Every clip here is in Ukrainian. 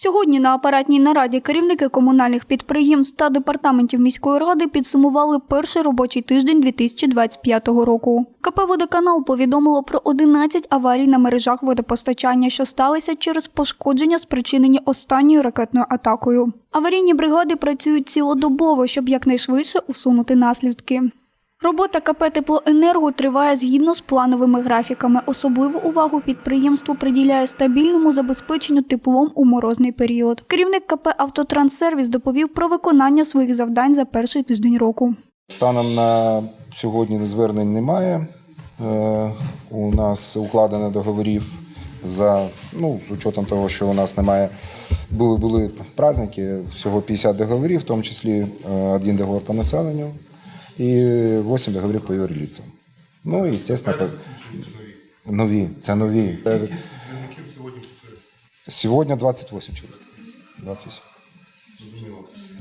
Сьогодні на апаратній нараді керівники комунальних підприємств та департаментів міської ради підсумували перший робочий тиждень 2025 року. КП «Водоканал» повідомило про 11 аварій на мережах водопостачання, що сталися через пошкодження, спричинені останньою ракетною атакою. Аварійні бригади працюють цілодобово, щоб якнайшвидше усунути наслідки. Робота КП «Теплоенерго» триває згідно з плановими графіками. Особливу увагу підприємство приділяє стабільному забезпеченню теплом у морозний період. Керівник КП «Автотранссервіс» доповів про виконання своїх завдань за перший тиждень року. Станом на сьогодні звернень немає. Е, У нас укладено договорів за ну, з учетом того, що у нас немає. Були були праздники, всього 50 договорів, в тому числі е, один договор по населенню і 8 договорів по юрлицям. Ну і, звісно, по... нові. Це нові. Сьогодні 28 чоловік. 28.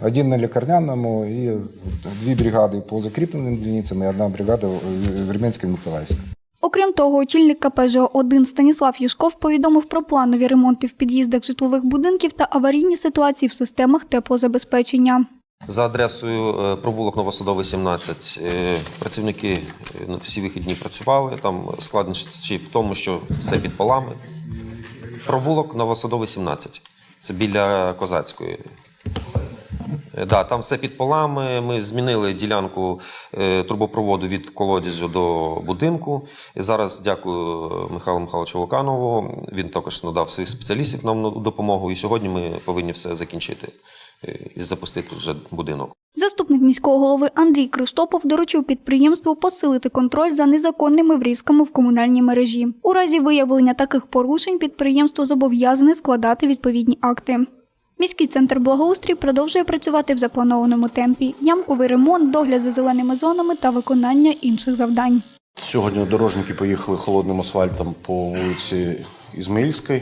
Один на лікарняному і дві бригади по закріпленим дільницям і одна бригада в Вірменській Миколаївська. Окрім того, очільник КП «ЖО-1» Станіслав Юшков повідомив про планові ремонти в під'їздах житлових будинків та аварійні ситуації в системах теплозабезпечення. За адресою е, провулок Новосадовий, 17. е, Працівники е, ну, всі вихідні працювали. Там складнощі в тому, що все під полами. Провулок Новосадовий, 17. Це біля Козацької. Е, Да, там все під полами. Ми змінили ділянку е, трубопроводу від колодязю до будинку. І зараз дякую е, Михайлу Михайловичу Луканову. Він також надав своїх спеціалістів нам на допомогу. І сьогодні ми повинні все закінчити і запустити вже будинок. Заступник міського голови Андрій Криштопов доручив підприємству посилити контроль за незаконними врізками в комунальній мережі. У разі виявлення таких порушень підприємство зобов'язане складати відповідні акти. Міський центр благоустрій продовжує працювати в запланованому темпі: ямковий ремонт, догляд за зеленими зонами та виконання інших завдань. Сьогодні дорожники поїхали холодним асфальтом по вулиці Ізмаїльській,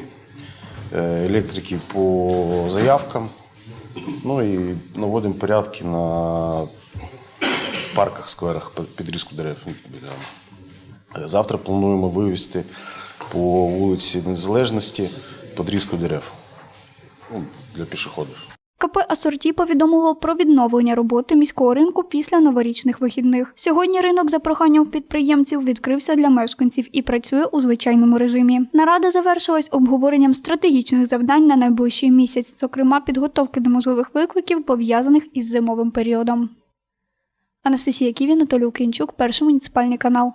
електрики по заявкам. Ну і наводимо порядки на парках, скверах підрізку дерев. Е, Завтра плануємо вивезти по вулиці Незалежності підрізку дерев ну, для пішоходів. КП Асорті повідомило про відновлення роботи міського ринку після новорічних вихідних. Сьогодні ринок за проханням підприємців відкрився для мешканців і працює у звичайному режимі. Нарада завершилась обговоренням стратегічних завдань на найближчий місяць, зокрема підготовки до можливих викликів, пов'язаних із зимовим періодом. Анастасія Ківі, Анатолій Кінчук, перший муніципальний канал.